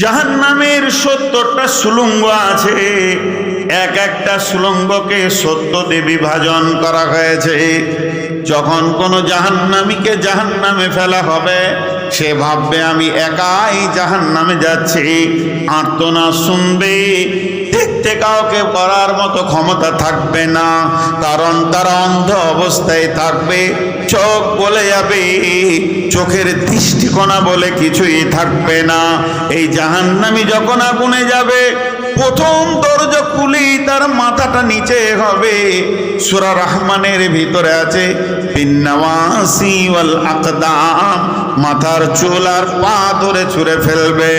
জাহান নামের সত্তরটা সুলঙ্গ আছে। এক একটা সুলঙ্গকে সত্য দিয়ে বিভাজন করা হয়েছে। যখন কোনো জাহান্নামীকে জাহান নামে ফেলা হবে, সে ভাববে, আমি একাই জাহান নামে যাচ্ছি। আর্তনা শুনবে দেখতে কাউকে করার মতো ক্ষমতা থাকবে না, কারণ তারা অন্ধ অবস্থায় থাকবে। চোখ বলে যাবে, চোখের দৃষ্টিকোণা বলে কিছুই থাকবে না। এই জাহান্নামি যখন আগুনে যাবে প্রথম দরজা খুলেই তার মাথাটা নিচে হবে। সুরা রহমানের ভিতরে আছে মাথার চুল আর পা ধরে ছুঁড়ে ফেলবে,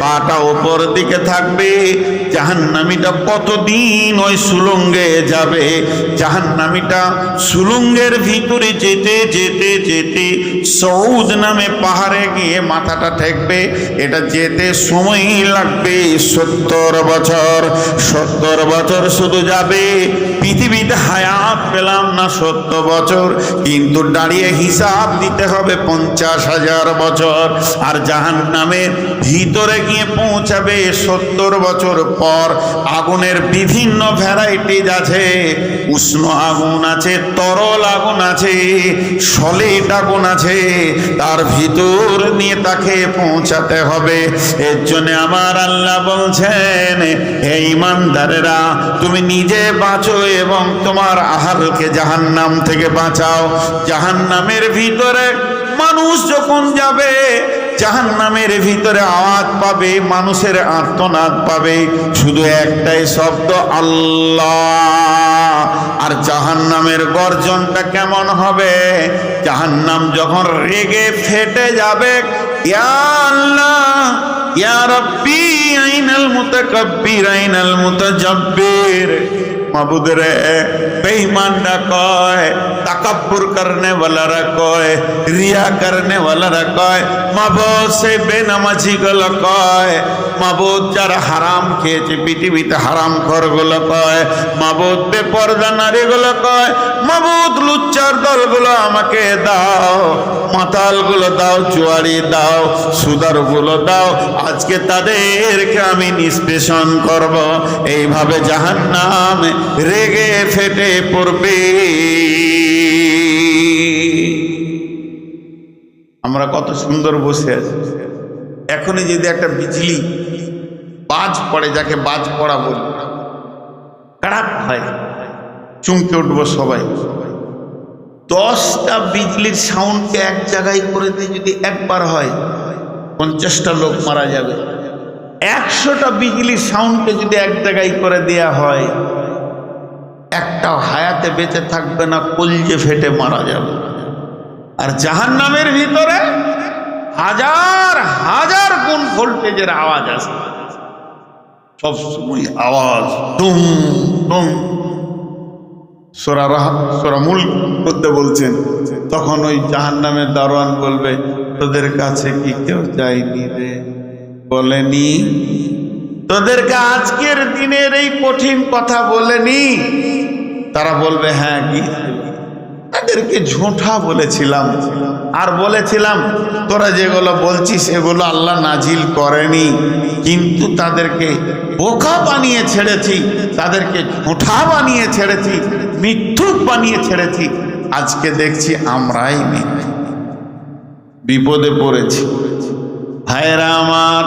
পাটা ওপর দিকে থাকবে। জাহান্নামিটা কতদিন ওই সুলঙ্গে যাবে? জাহান্নামিটা সুলঙ্গের ভিতরে যেতে যেতে যেতে সৌদ নামে পাহাড়ে গিয়ে মাথাটা ঠেকবে, এটা যেতে সময় লাগবে। সত্তর বছর সত্তর বছর শুধু যাবে। পৃথিবীতে হায়াত পেলাম না সত্তর বছর, কিন্তু দাঁড়িয়ে হিসাব দিতে হবে পঞ্চাশ হাজার বছর। আর জাহান নামের ভিতরে গিয়ে পৌঁছাবে সত্তর বছর পর আগুনের বিভিন্ন ভ্যারাইটিজ আছে। উষ্ণ আগুন আছে, তরল আগুন আছে, সলিড আগুন আছে। তার ভিতর নিয়ে তাকে পৌঁছাতে হবে। এর জন্য আমার আল্লাহ বলছেন, হে ইমানদারেরা, তুমি নিজে বাঁচো এবং তোমার আহারকে জাহান্নাম থেকে বাঁচাও। জাহান্নামের ভিতরে মানুষ যখন যাবে জাহান নামের ভিতরে আওয়াজ পাবে, মানুষের আর্তনাদ পাবে। শুধু একটাই শব্দ, আল্লাহ। আর জাহান নামের গর্জনটা কেমন হবে? জাহান নাম যখন রেগে ফেটে যাবে আল্লাহ, ইয়া রব্বি, আইনাল মুতাকাব্বির, আইনাল মুতাজাব্বির। মাবুদ রে বেঈমানরা কয়, তাকাব্বুর করনে ওয়ালারা কয়, রিয়া করনে ওয়ালারা কয়, মাবুদ সে বেনামাজি গুলো কয়, মাবুদ যারা হারাম খেয়েছে, পৃথিবীতে হারাম খরগুলো কয়, মাবুদ বেপর্দা নারী গুলো কয়, মাবুদ লুচ্চার দলগুলো আমাকে দাও মাতালগুলো দাও চুয়ারি দাও সুদারগুলো দাও, আজকে তাদেরকে আমি নিষ্পেষণ করব, এইভাবে জাহান্নাম রেগে ফেটে পড়বে। আমরা কত সুন্দর বসে আছি। এখনই যদি একটা বিজলি বাজ পড়ে, যাকে বাজ পড়া বলি খারাপ হয়, চমকে উঠবো সবাই। দশটা বিজলির সাউন্ডকে এক জায়গায় করে দিয়ে যদি একবার হয়, পঞ্চাশটা লোক মারা যাবে। একশোটা বিজলির সাউন্ডকে যদি এক জায়গায় করে দেয়া হয় একটা হায়াতে বেঁচে থাকবে না কলজে ফেটে মারা যাবে। আর জাহান নামের ভিতরে হাজার হাজার গুণ ভোল্টেজের আওয়াজ আসে সবসময় আওয়াজ টুম টুম সোরা মূল করতে বলছেন, তখন ওই জাহান নামের দারোয়ান বলবে, তোদের কাছে কি কেউ যায়নি রে? বলেনি। তোদেরকে আজকের দিনের এই কঠিন কথা বলেনি। তারা বলবে হ্যাঁ গিয়েছিল তাদেরকে ঝোঁঠা বলেছিলাম। আর বলেছিলাম, তোরা যেগুলো বলছিস, এগুলো আল্লাহ নাজিল করেনি। কিন্তু তাদেরকে বোকা বানিয়ে ছেড়েছি, তাদেরকে ঝোঁঠা বানিয়ে ছেড়েছি, মিথ্যুক বানিয়ে ছেড়েছি। আজকে দেখছি আমরাই বিপদে পড়েছি। ভাইরা আমার,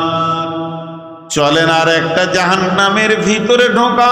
চলেন আর একটা জাহান নামের ভিতরে ঢোকা।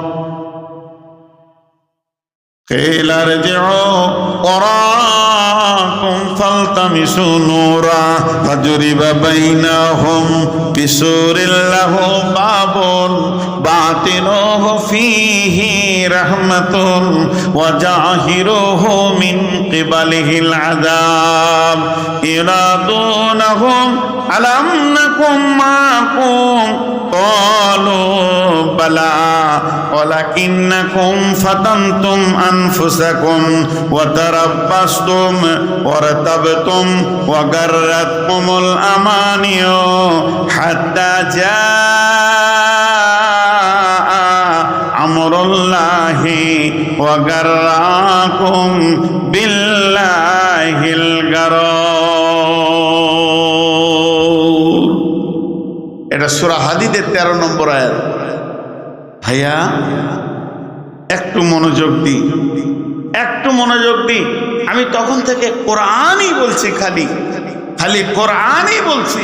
قيل ارجعوا وراءكم فالتمسوا نورا فضرب بينهم بسور له باب باطنه فيه رحمة وجاهره من قبله العذاب يرادونهم ألم نكن معكم قالوا بلى ولكنكم فتنتم أنفسكم وتربصتم وارتبتم وغرتكم الأماني حتى جاء أمر الله وغراكم بالله الغرور এটা সুরা হাদিদের তেরো নম্বর আয়াত। ভাইয়া, একটু মনোযোগ দি একটু মনোযোগ দি আমি তখন থেকে কোরআনই বলছি খালি। খালি কোরআনই বলছি।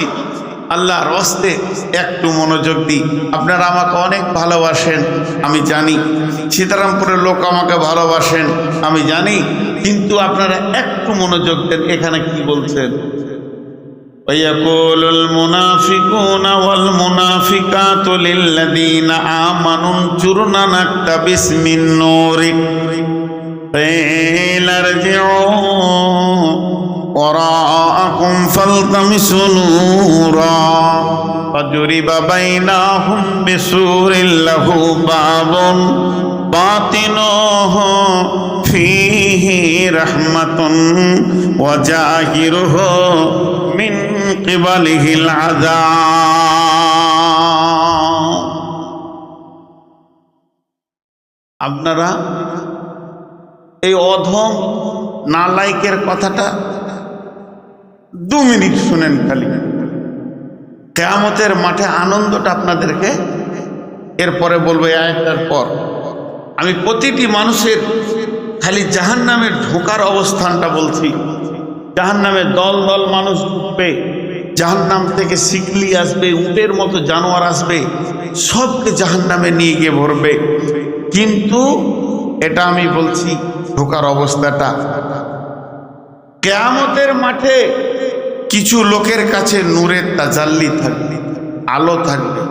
আল্লাহর হস্তে একটু মনোযোগ দিই। আপনারা আমাকে অনেক ভালোবাসেন, আমি জানি। সীতারামপুরের লোক আমাকে ভালোবাসেন, আমি জানি। কিন্তু আপনারা একটু মনোযোগ দেন, এখানে কি বলছেন? ويقول المنافقون والمنافقات للذين آمنوا انظرنا نقتبس من نورك قيل ارجعوا وراءكم فالتمسوا نورا فضرب بينهم بسور له باب باطنه فيه رحمة وجاهره من قبله العذاب আপনারা এই অধম নালাইকের কথাটা দু মিনিট শুনেন খালি কেয়ামতের মাঠে আনন্দটা আপনাদেরকে এরপরে বলবো এই আয়াতটার পর আমি প্রতিটি মানুষের খালি জাহান নামের ঢোকার অবস্থানটা বলছি জাহান নামে দল দল মানুষ ঢুকবে জাহান নাম থেকে শিকলি আসবে, উটের মতো জানোয়ার আসবে, সবকে জাহান নামে নিয়ে গিয়ে ভরবে। কিন্তু এটা আমি বলছি, ঢোকার অবস্থাটা। কেয়ামতের মাঠে কিছু লোকের কাছে নূরের তাজাল্লি থাকবে, আলো থাকবে।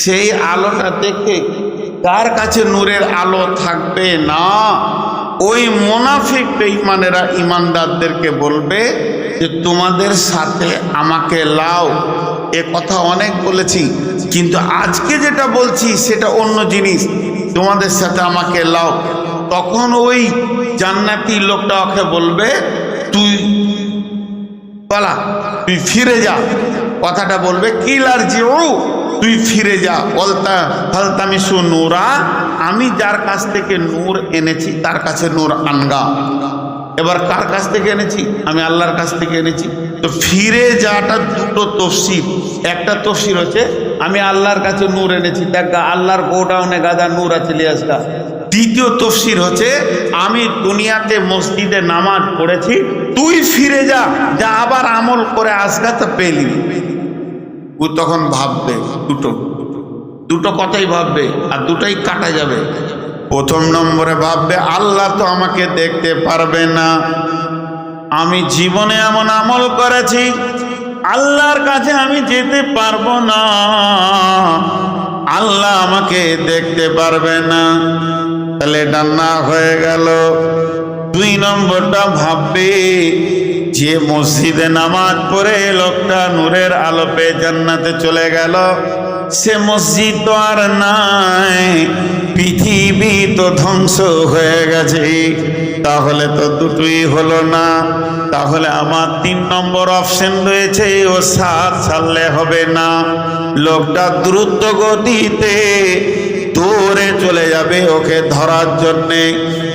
সেই আলোটা দেখে কার কাছে নূরের আলো থাকবে না? ওই মোনাফিক বেঈমানেরা ইমানদারদেরকে বলবে যে, তোমাদের সাথে আমাকে লাও। এ কথা অনেক বলেছি, কিন্তু আজকে যেটা বলছি সেটা অন্য জিনিস। তোমাদের সাথে আমাকে লাও। তখন ওই জান্নাতি লোকটা ওকে বলবে, তুই পালা, তুই ফিরে যা। কথাটা বলবে, কিলার জিও তুই ফিরে যা, বলতা ফালতামিসু নূরা আমি যার কাছ থেকে নূর এনেছি, তার কাছে নূর আনগা। এবার কার কাছ থেকে এনেছি? আমি আল্লাহর কাছ থেকে এনেছি। তো ফিরে যাওয়াটা দুটো তফসির। একটা তফসির হচ্ছে, আমি আল্লাহর কাছে নূর এনেছি, দেখ আল্লাহর গোডাউনে গাদা নূর আছে লিয়াসটা দ্বিতীয় তফসির হচ্ছে, আমি দুনিয়াতে মসজিদে নামাজ পড়েছি, তুই ফিরে যা যা আবার আমল করে আসগা তো পেলি ও তখন ভাববে, দুটো। দুটো কথাই ভাববে, আর দুটোই কাটা যাবে। প্রথম নম্বরে ভাববে, আল্লাহ তো আমাকে দেখতে পারবে না। আমি জীবনে এমন আমল করেছি, আল্লাহর কাছে আমি যেতে পারব না। আল্লাহ আমাকে দেখতে পারবে না। তাহলে এটা না হয়ে গেল। দুই নম্বরটা ভাববে যে মসজিদে নামাজ পড়ে লোকটা নূরের আলো পেয়ে জান্নাতে চলে গেল। সে মসজিদ তো আর নাই, পৃথিবী তো ধ্বংস হয়ে গেছে। তাহলে তো দুটোই হলো না। তাহলে আমার তিন নম্বর অপশন রয়েছে, ও সাত ছাড়লে হবে না। লোকটা দ্রুত গতিতে দৌড়ে চলে যাবে ওকে ধরার জন্যে।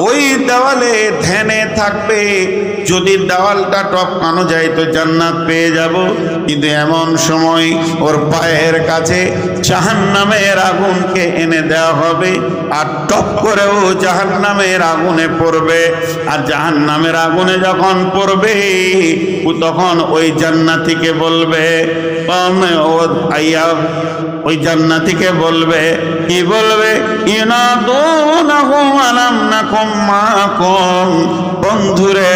ওই দেওয়ালে ধ্যানে থাকবে। যদি দেওয়ালটা টপকানো যায় তো জান্নাত পেয়ে যাব। কিন্তু এমন সময় ওর পায়ের কাছে জাহান্নামের আগুনকে এনে দেওয়া হবে আর টপ করে ও জাহান্নামের আগুনে পড়বে। আর জাহান্নামের আগুনে যখন পড়বে তখন ওই জান্নাতিকে বলবে, "কম ও আইয়া ওই জান্নাতিকে বলবে, কি বলবে? বন্ধুরে,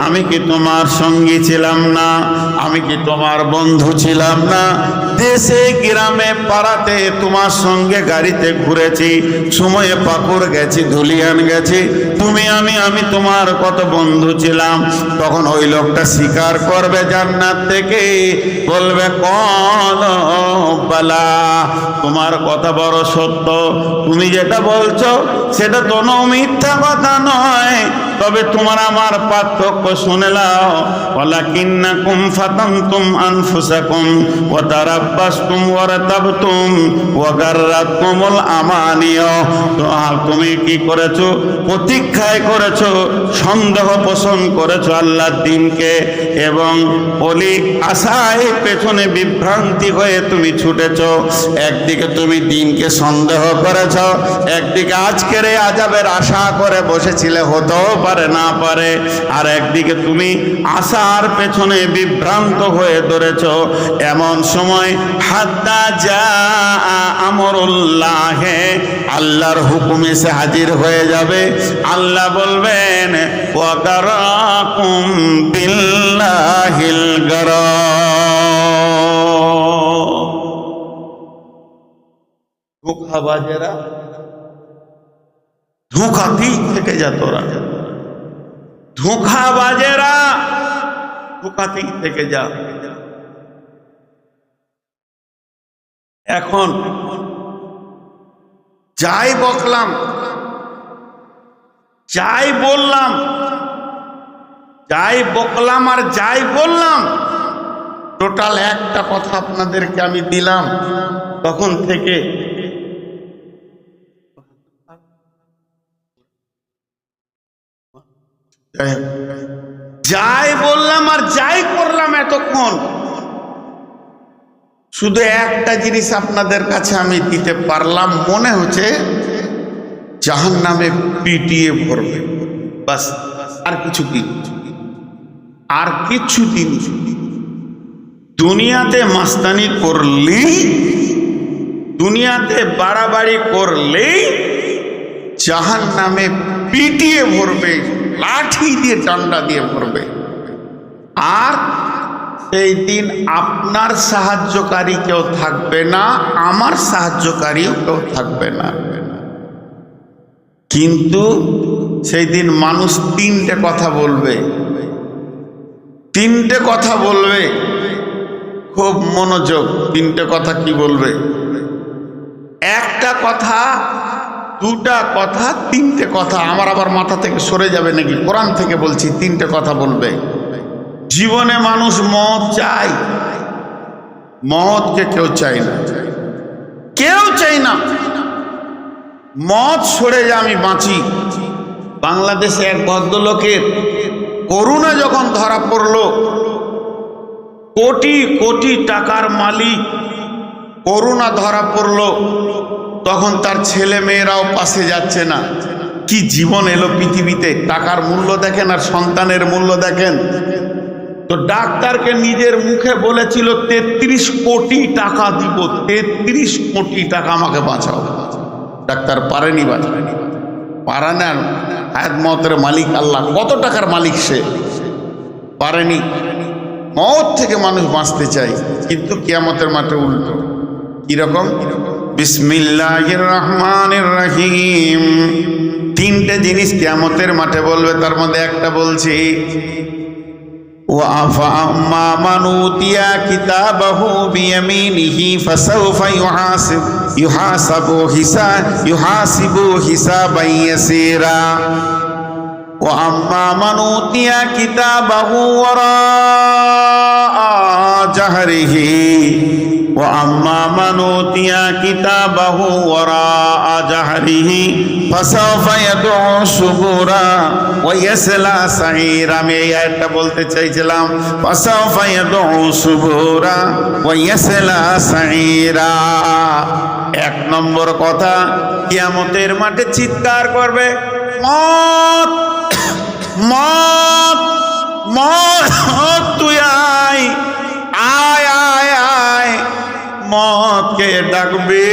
আমি কি তোমার সঙ্গী ছিলাম না? আমি কি তোমার বন্ধু ছিলাম না? দেশে, গ্রামে, পাড়াতে তোমার সঙ্গে গাড়িতে ঘুরেছি, সময়ে পাকুর গেছি, ধুলিয়ান গেছি। তুমি, আমি আমি তোমার কত বন্ধু ছিলাম। তখন ওই লোকটা স্বীকার করবে জান্নাত থেকে, বলবে কল বালা তোমার কথা বড় সত্য। তুমি যেটা বলছো সেটা কোনো মিথ্যা কথা নয়। তবে তোমার আমার পার্থক্য শুনে লাও ওলা কিন্না কুম ফাতাম তুম আনফুসাকুম ও তারাব্বাসতুম ওয়ারাতাবতুম ওয়াগাররাতকুমুল আমানিয়। তো আর তুমি কি করেছ? প্রতীক্ষায় করেছ, সন্দেহ পোষণ করেছ আল্লাহর দিনকে, এবং অলি আশায় পেছনে বিভ্রান্তি হয়ে তুমি ছুটেছ। একদিকে তুমি দিনকে সন্দেহ করেছ, একদিকে আজকের এই আজাবের আশা করে বসেছিলে, হতেও পারে, না পারে, আর একদিকে তুমি আশার পেছনে বিভ্রান্ত হয়ে ধরেছ। এমন সময় হাদ্দা যা আমরুল্লাহে, আল্লাহর হুকুম এসে হাজির হয়ে যাবে। আল্লাহ বলবেন ওয়াকারাকুম বিল্লাহিল ধোকাবাজেরা থেকে যা তোরা? ধোকাবাজেরা ধোকাতেই থেকে যা। এখন যাই বকলাম, যাই বললাম, যাই বকলাম আর যাই বললাম টোটাল একটা কথা আপনাদেরকে আমি দিলাম। তখন থেকে যাই বললাম আর যাই করলাম এতক্ষণ, শুধু একটা জিনিস আপনাদের কাছে আমি দিতে পারলাম, মনে হচ্ছে জাহান নামে পিটিয়ে ভরবে। বাস, আর কিছু দিন আর কিছু দিন দুনিয়াতে মাস্তানি করলেই, দুনিয়াতে বাড়াবাড়ি করলেই জাহান নামে পিটিয়ে ভরবে। লাঠি দিয়ে ডান্ডা দিয়ে ভরবে আর সেই দিন আপনার সাহায্যকারী কেউ থাকবে না, আমার সাহায্যকারীও কেউ থাকবে না। কিন্তু সেই দিন মানুষ তিনটে কথা বলবে। তিনটে কথা বলবে। খুব মনোযোগ। তিনটে কথা কি বলবে? একটা কথা দুটা কথা, তিনটে কথা আমার আবার মাথা থেকে সরে যাবে নাকি? কোরআন থেকে বলছি, তিনটে কথা বলবে। জীবনে মানুষ মত চায়। মতকে কেউ চায় না। কেউ চাই না। মত সরে যে, আমি বাঁচি। বাংলাদেশে এক ভদ্রলোকের করুণা যখন ধরা পড়ল, কোটি কোটি টাকার মালিক করুণা ধরা পড়ল। তখন তার ছেলে মেয়েরাও পাশে যাচ্ছে না। কি জীবন এলো পৃথিবীতে? টাকার মূল্য দেখেন আর সন্তানের মূল্য দেখেন। তো ডাক্তারকে নিজের মুখে বলেছিল, তেত্রিশ কোটি টাকা দিব, তেত্রিশ কোটি টাকা আমাকে বাঁচাও। ডাক্তার পারেনি বাঁচাও পারে না, হায়াত মতের মালিক আল্লাহ। কত টাকার মালিক সে? পারেনি। মত থেকে মানুষ বাঁচতে চায়, কিন্তু কিয়ামতের মাঠে উল্টো। কীরকম? বিসমিল্লাহির রহমানির রহিম তিনটে জিনিস কিয়ামতের মাঠে বলবে তার মধ্যে একটা বলছি وأما من أوتي كتابه بيمينه فسوف يحاسب يحاسب حساب يحاسب حسابا يسيرا وأما من أوتي كتابه وراء জাহরিহি وأما من أوتي كتابه وراء جهره فسوف يدعو سبورا ويسلى سعيرا আমি এই আয়াতটা বলতে চাইছিলাম فسوف يدعو سبورا ويسلى سعيرا এক নম্বর কথা কিয়ামতের মাঠে চিৎকার করবে মত মত মত তুই আয় আয় আয় আয়। মতকে ডাকবে।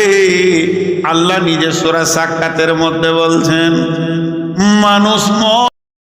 আল্লাহ নিজের সোরা সাক্ষাতের মধ্যে বলছেন মানুষ মত